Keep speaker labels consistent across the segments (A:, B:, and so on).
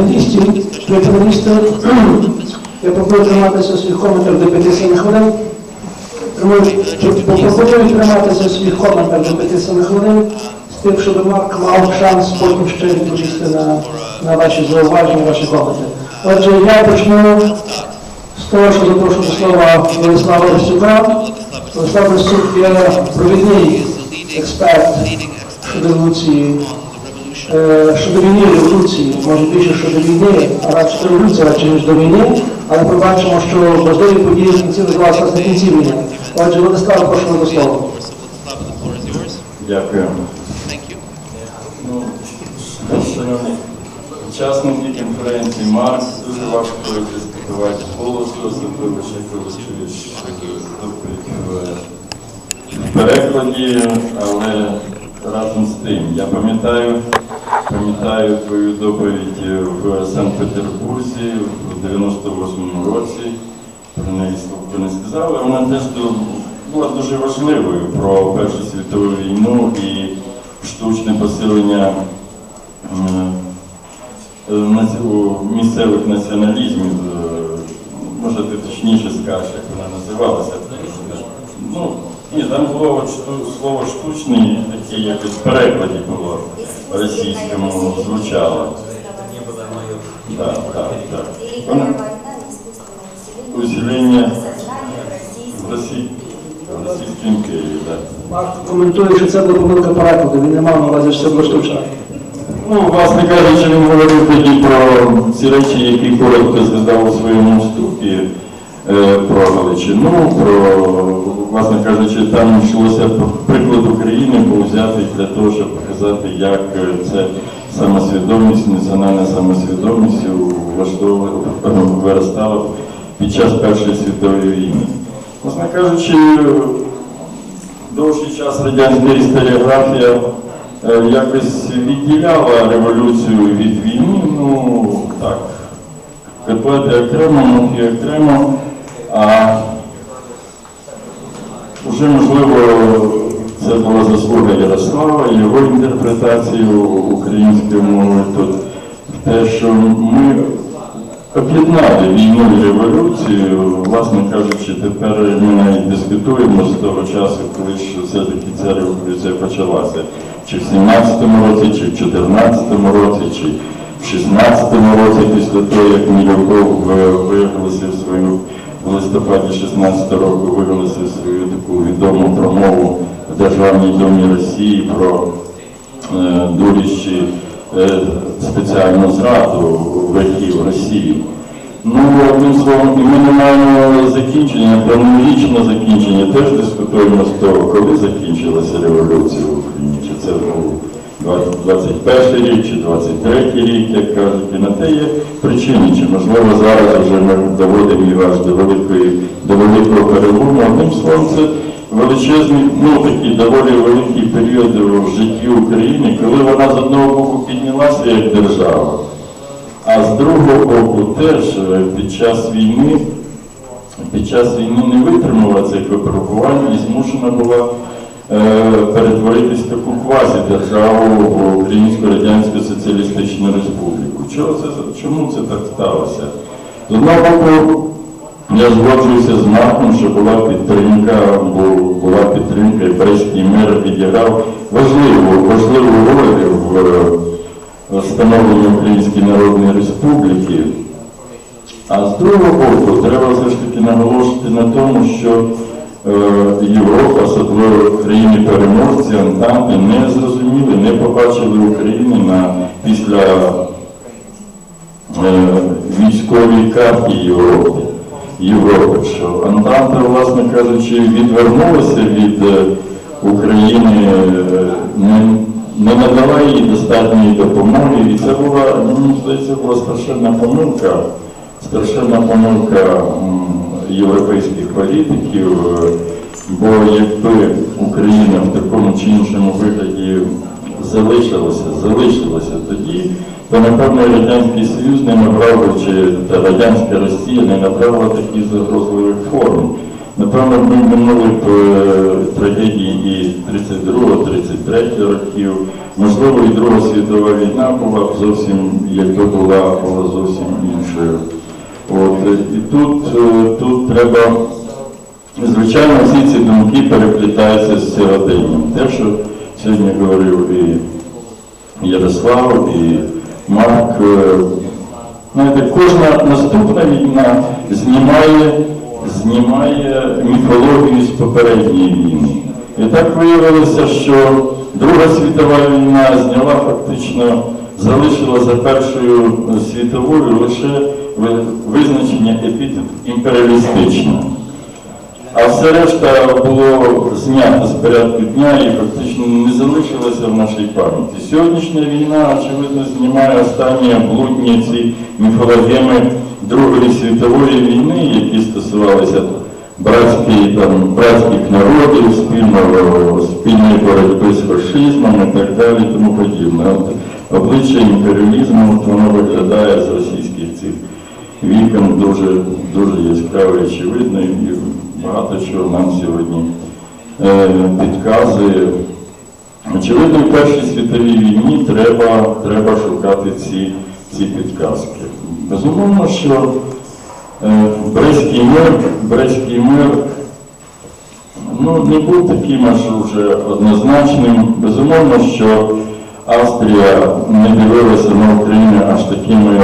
A: панелістів, три панелісти. Я пропоную триматися своїх коментарів до 5-7 хвилин. Тому пропоную триматися своїх коментарів до 5-7 хвилин, з тим, щоб Марк мав шанс потім ще відповісти на, на ваші зауваження, ваші коменти. Отже, я почну з того, що запрошую до слова Владислава Ростюка. Владислав Ростюк є провідний експерт щодо еволюції щодо війни революції, може більше щодо війни, а радше до революції, радше ніж до війни, але побачимо, що важливі події в кінці розвивалися на кінці війни. Отже, Владислав, прошу до слова.
B: Дякую. Ну, шановні учасники конференції Маркс, дуже важко дискутувати голос, особливо ще коли чуєш доповідь в перекладі, але разом з тим. Я пам'ятаю, пам'ятаю твою доповідь в Санкт-Петербурзі в 98-му році. Про неї слово не сказали. Вона теж була дуже важливою про Першу світову війну і штучне посилення е, у місцевих націоналізмів. Е, Може, ти точніше скажеш, як вона називалася. Ну, ні, там було слово штучний, таке якось в перекладі було російському звучало. Так, так. Вона усилення в Росії, в.
A: Марк коментує, що це була помилка перекладу, він не мав на увазі, що це було штучно.
B: Ну, власне кажучи, він говорив тоді про ці речі, які коротко згадав у своєму вступі е, про Галичину, про, власне кажучи, там йшлося приклад України, був взятий для того, щоб показати, як е, це самосвідомість, національна самосвідомість влаштовувала, виростала під час Першої світової війни. Власне кажучи, довший час радянська історіографія е, якось відділяла революцію від війни, ну так, котлети окремо, муки окремо, а вже можливо це була заслуга Ярослава, його інтерпретацію української мови тут те, що ми об'єднали війну і революцію, власне кажучи, тепер ми навіть дискутуємо з того часу, коли все-таки ця революція почалася. Чи в 17-му році, чи в 14-му році, чи в 16-му році, після того, як Мілюков виголосив свою в листопаді 16 року виголосив свою таку відому промову Державній Думі Росії про е, дуріщі е, спеціальну зраду веків Росії. Ну, одним словом, і ми не маємо закінчення, хронологічне закінчення, теж дискутуємо з того, коли закінчилася революція в Україні, чи це був 20 21 рік, чи 23 рік, як кажуть, і на те є причини, чи можливо зараз вже ми доводимо її аж до великої, до великого перелому. Одним словом, це величезний, ну такий доволі великий період в житті України, коли вона з одного боку піднялася як держава, а з другого боку теж е, під час війни, під час війни не витримала цих випробувань і змушена була е, перетворитись в таку квазідержаву в Українську Радянську Соціалістичну Республіку. Чого це, чому це так сталося? З одного боку, я згоджуюся з Марком, що була підтримка, бу- була підтримка, і Брестський мир відіграв важливу, важливу роль в е, становленні Української Народної Республіки. А з другого боку, треба все ж таки наголошувати на тому, що е, Європа, особливо країни-переможці, Антанти, не зрозуміли, не побачили України на, після е, військовій карті Європи. Європи, що Антанта, власне кажучи, відвернулася від е, України, е, не, не надала їй достатньої допомоги, і це була, мені здається, була страшенна помилка, страшенна помилка європейських політиків, е, бо якби Україна в такому чи іншому вигляді залишилася, залишилася тоді, то напевно Радянський Союз не набрав чи Радянська Росія не набрала таких загрозливих форм. Напевно, ми минули б е, трагедії і 32-33 років. Можливо, і Друга світова війна була б зовсім, якби була, була зовсім іншою. От, е, і тут, е, тут треба, звичайно, всі ці думки переплітаються з сьогоденням. Те, що сьогодні говорив і Ярослав, і Марк, е, знаєте, кожна наступна війна знімає, знімає міфологію з попередньої війни. І так виявилося, що Друга світова війна зняла фактично, залишила за Першою світовою лише визначення епітет імперіалістичне. Все решта було знято з порядку дня і фактично не залишилося в нашій пам'яті. Сьогоднішня війна, очевидно, знімає останні блудні ці міфологеми Другої світової війни, які стосувалися братської, там, братських народів, спільного, спільної боротьби з фашизмом і так далі, тому подібне. Обличчя імперіалізму воно виглядає з російських цих вікон дуже, дуже яскраво і очевидно, багато чого нам сьогодні е, підказує. Очевидно, в Першій світовій війні треба, треба шукати ці, ці підказки. Безумовно, що е, Брестський мир, Брестський мир ну, не був таким аж вже однозначним. Безумовно, що Австрія не дивилася на Україну аж такими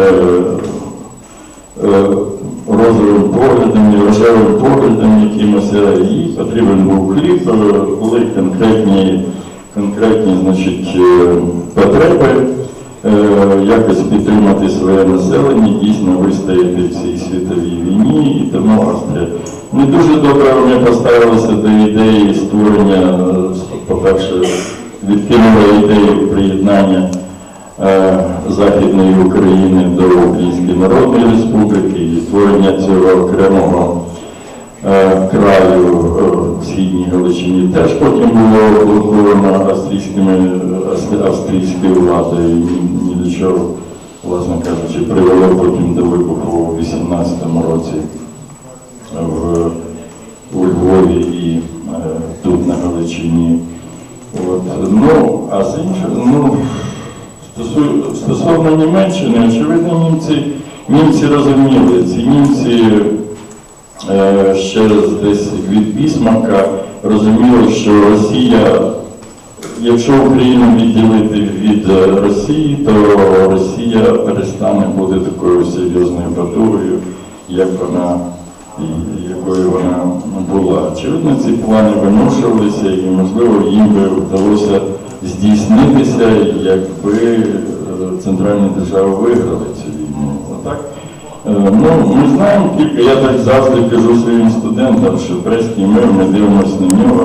B: е, поглядом і рожевим поглядом якимось. Їй потрібен був хліб, е, були конкретні, конкретні значить, е, потреби. е, Якось підтримати своє населення, дійсно вистояти в цій світовій війні, і тому Австрія не дуже добре вони поставилися до ідеї створення, по-перше, відкинула ідею приєднання Західної України до Української Народної Республіки і створення цього окремого е, краю е, в Східній Галичині теж потім було блоковано австрійською владою. Ні, ні до чого, власне кажучи, привело потім до вибуху у 18-му році в, у Львові і е, тут на Галичині. От, ну, а з іншого, ну, стосовно Німеччини, очевидно, німці, німці розуміли, ці німці е, ще десь від Бісмака розуміли, що Росія, якщо Україну відділити від е, Росії, то Росія перестане бути такою серйозною потугою, як вона якою вона була. Очевидно, ці плани виношувалися і, можливо, їм би вдалося здійснитися, якби е, центральні держави виграли Отак. Е, Ну, ми знаємо тільки, я так завжди кажу своїм студентам, що Брестський мир, ми дивимося на нього.